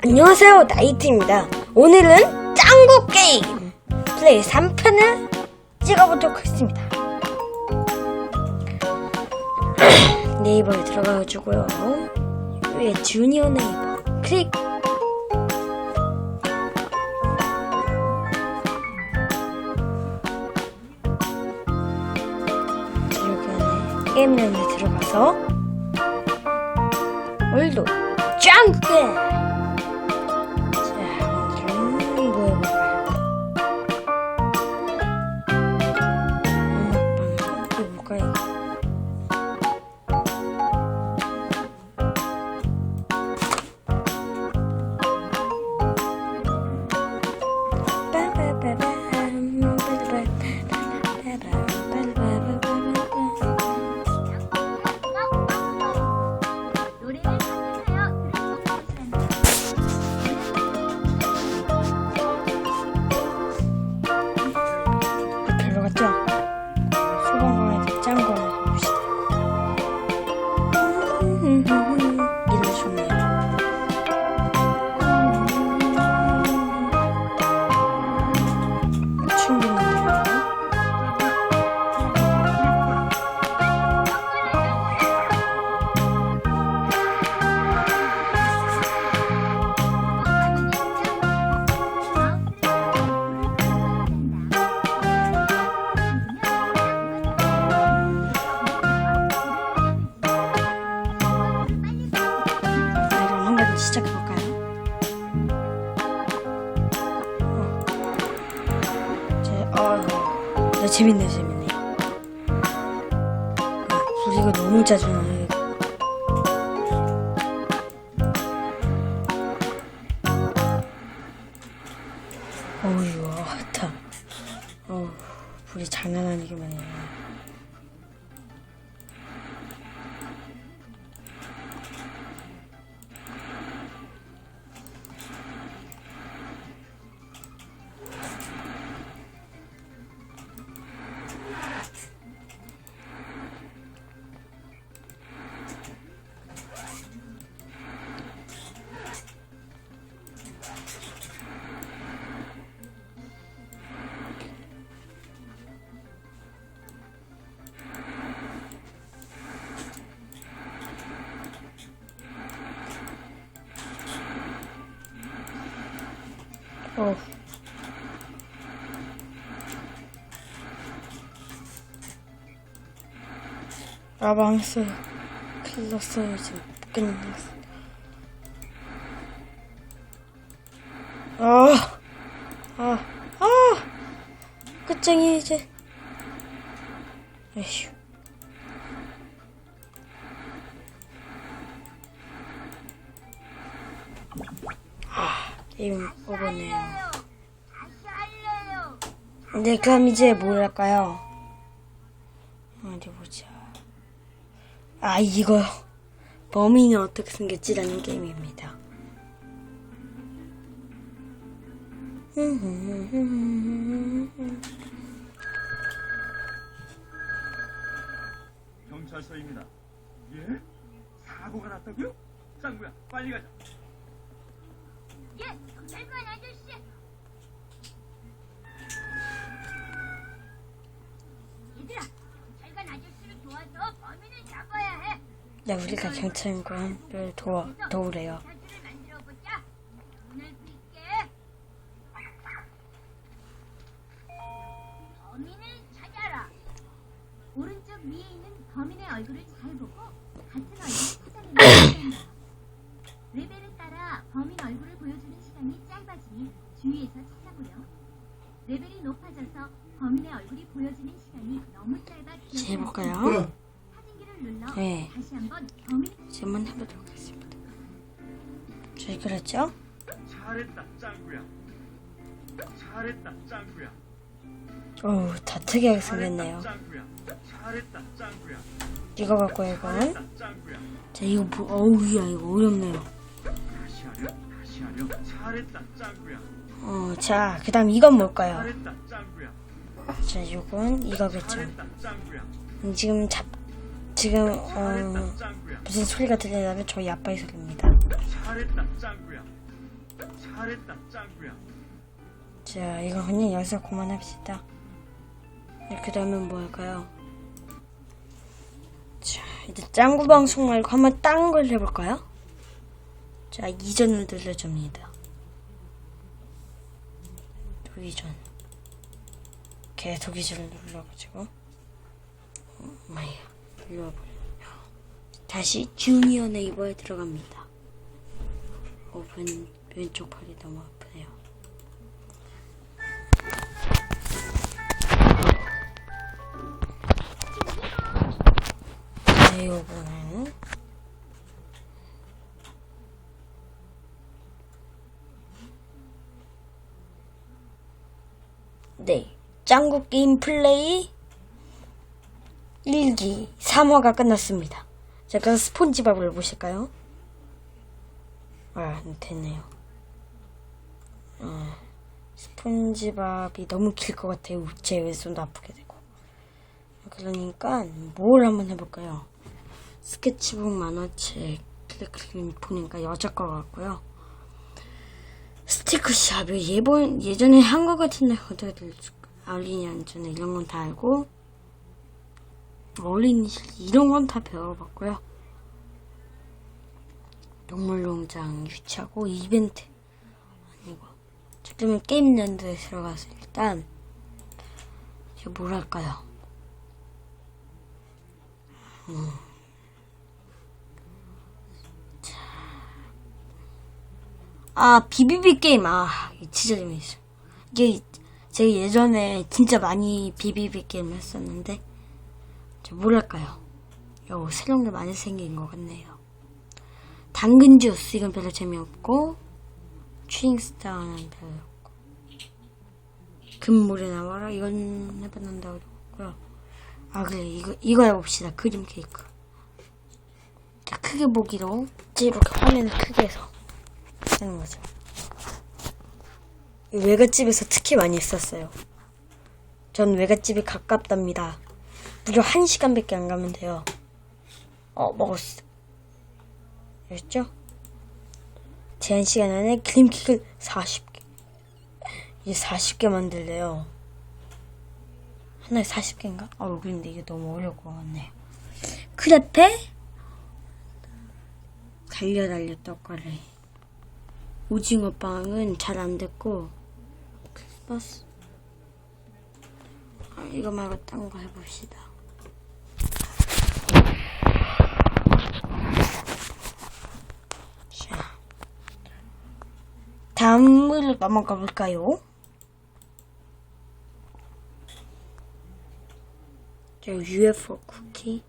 안녕하세요 나이트입니다. 오늘은 짱구 게임! 플레이 3편을 찍어보도록 하겠습니다. 네이버에 들어가가지고요. 위에 주니어 네이버 클릭! 자, 여기 안에 게임란에 들어가서 오늘도 짱구 게임 재밌네, 재밌네. 아, 소리가 너무 짜증나요. 이거. 어우, 와, 다. 어우, 불이 장난 아니기만 해요. 어. 아 망했어요. 큰일 났어요 지금 끝났어. 아, 아, 아, 끝장이 이제. 에휴. 아, 게임 오버네요. 다시 할래요. 네, 그럼 이제 뭘 할까요? 어디 보자. 아, 이거. 범인은 어떻게 생겼지라는 게임입니다. 경찰서입니다. 예? 사고가 났다고요? 짱구야, 빨리 가자. 예, 야, 우리가 경찰관을 도와, 도우래요. 사주를 만들어 보자. 눈을 빌게. 범인을 찾아라. 오른쪽 위에 있는 범인의 얼굴을 잘 보고 같은 얼굴을 찾아내는 시간이다. 레벨에 따라 범인 얼굴을 보여주는 시간이 짧아지니 주위에서 찾아보렴. 레벨이 높아져서 범인의 얼굴이 보여지는 시간이 너무 짧아 이제 해볼까요? 눌러 네. 다시 한번 범인 이제 한번 해보도록 하겠습니다. 저희 그랬죠? 잘했다, 짱구야. 잘했다, 짱구야. 어우, 다 특이하게 생겼네요. 잘했다, 짱구야. 이거 갖고 짱구야. 자, 이거 뭐, 어우, 야, 이거 어렵네요. 다시 하렴, 다시 하렴. 잘했다, 짱구야. 어, 자, 그 다음 이건 뭘까요? 잘했다, 짱구야. 자, 요건 이거겠죠. 잘했다, 짱구야. 음, 지금 잡, 지금, 어. 무슨 소리가 들리냐면 저희 아빠의 소리입니다. 잘했다, 짱구야. 잘했다 짱구야 자, 이거 그냥 여기서 그만합시다. 그 다음에 뭐 할까요? 자, 이제 짱구 방송 말고 한번 딴 걸 해볼까요? 자, 이전을 눌러줍니다. 또 이전. 계속 이전을 눌러가지고. 어, 마야, 눌러버려. 다시 주니어 네이버에 들어갑니다. 어, 왼, 왼쪽 팔이 너무 아프네요. 네, 요거는 네, 짱구 게임 플레이 1기 3화가 끝났습니다. 자, 그럼 스폰지밥을 보실까요? 아, 됐네요. 어, 스폰지밥이 너무 길 것 같아요. 제 왼손도 아프게 되고. 그러니까 뭘 한번 해볼까요? 스케치북 만화책 클릭클릭 보니까 여자 거 같고요. 스티커샵 예번 예전에 한 거 같은데 어떻게 알리냐 전에 이런 건 다 알고 어린이실 이런 건 다 배워봤고요. 동물농장 유치하고 이벤트. 아니고 지금은 게임랜드에 들어가서 일단 이게 뭐랄까요? 아 비비비 게임. 아 진짜 재밌어 이게 제가 예전에 진짜 많이 비비비 게임 했었는데 저 뭐랄까요? 요 새로운 게 많이 생긴 것 같네요. 당근 주스 이건 별로 재미없고 추잉스타는 별로 없고 금물에 나와라 이건 해봤는데 어렵고요. 아 그래 이거 이거 해봅시다. 그림 케이크. 자 크게 보기로 이제 이렇게 화면을 크게 해서 하는 거죠. 이 외갓집에서 특히 많이 했었어요. 전 외갓집이 가깝답니다 무려 1시간밖에 안 가면 돼요 어 먹었어 됐죠? 제한 시간 안에 그림 케이크를 40개 이제 40개 만들래요 하나에 40개인가? 아, 근데 이게 너무 어려울 것 같네요. 크레페? 달려 달려 떡가래. 오징어 빵은 잘 안 됐고, 크리스마스. 아, 이거 말고 딴 거 해봅시다. 자. 다음으로 넘어가 볼까요? 저 UFO 쿠키,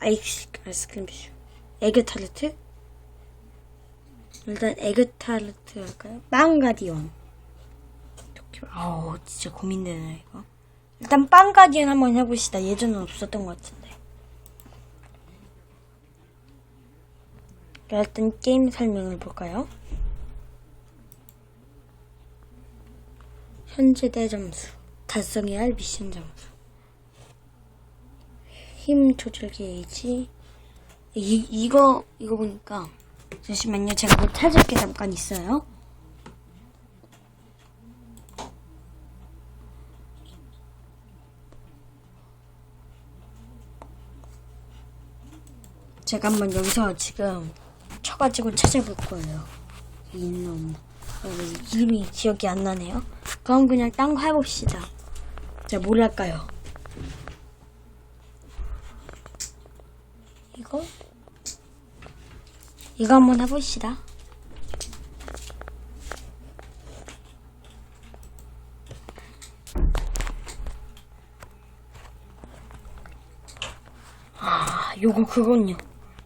아이스, 아이스크림슈, 에그 타르트. 일단 에그 타르트 할까요? 빵가디언. 아우 진짜 고민되네 이거. 일단 빵가디언 한번 해봅시다. 예전엔 없었던 것 같은데. 자, 일단 게임 설명을 볼까요? 현재 대 점수, 달성해야 할 미션 점수. 힘 조절 게이지 이, 이거 이거 보니까 잠시만요. 제가 뭐 찾을 게 잠깐 있어요. 제가 한번 여기서 지금 쳐가지고 찾아볼 거예요. 어, 이름이 기억이 안 나네요 그럼 그냥 딴 거 해봅시다 자 뭘 할까요 이거? 이거 한번 해봅시다. 아, 요거 그건요.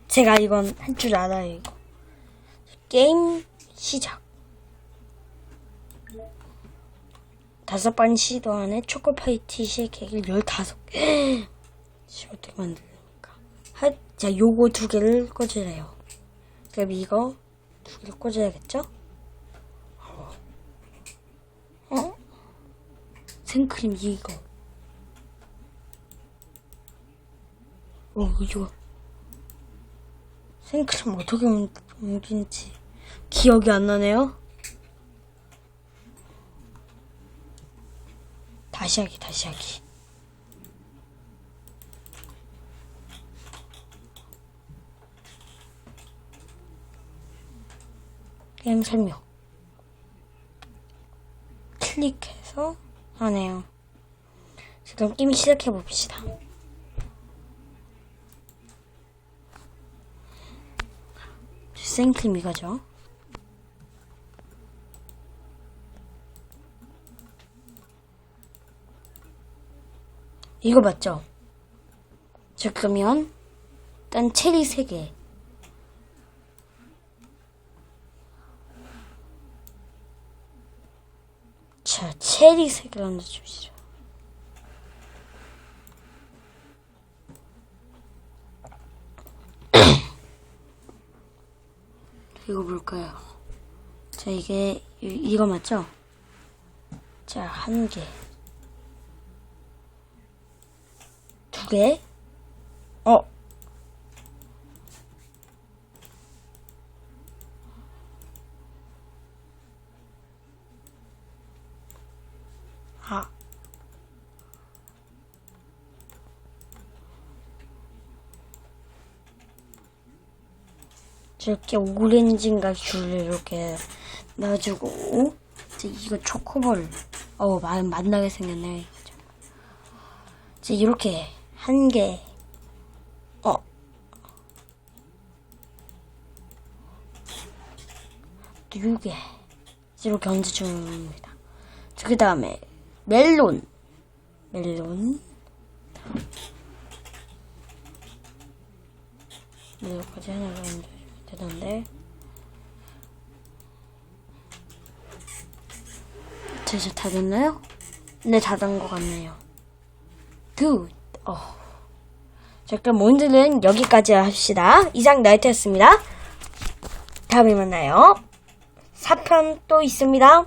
제가 이건 할 줄 알아요, 이거. 게임 시작. 다섯 번 시도 안에 초코파이 티시의 케이크를 열다섯 개. 씨, 어떻게 만들까? 하, 자, 요거 두 개를 꽂으래요. 그럼 이거 두 개를 꽂아야겠죠? 어? 생크림 이거. 어, 이거. 생크림 어떻게 옮- 옮긴지 기억이 안 나네요? 다시 하기, 다시 하기. 게임 설명. 클릭해서 하네요. 지금 게임 시작해 봅시다. 생크림 이거죠. 이거 맞죠? 자, 그러면, 일단 체리 3개. 자, 체리 3개 얹어주시죠. 이거 뭘까요? 자, 이게, 이- 이거 맞죠? 자, 한 개. 두 개. 어. 아. 이렇게 오렌지인가 귤을 이렇게 넣어주고 이제 이거 초코볼 어 마, 맛나게 생겼네. 이제 이렇게 한 개 어. 두 개. 이렇게 얹어줍니다. 그 다음에, 멜론. 멜론. 멜론까지 하나 얹어주면 되는데. 자, 이제 다 됐나요? 네, 다 된 것 같네요. 굿. 어. 자, 그럼 오늘은 여기까지 합시다. 이상 나이트였습니다. 다음에 만나요. 4편 또 있습니다.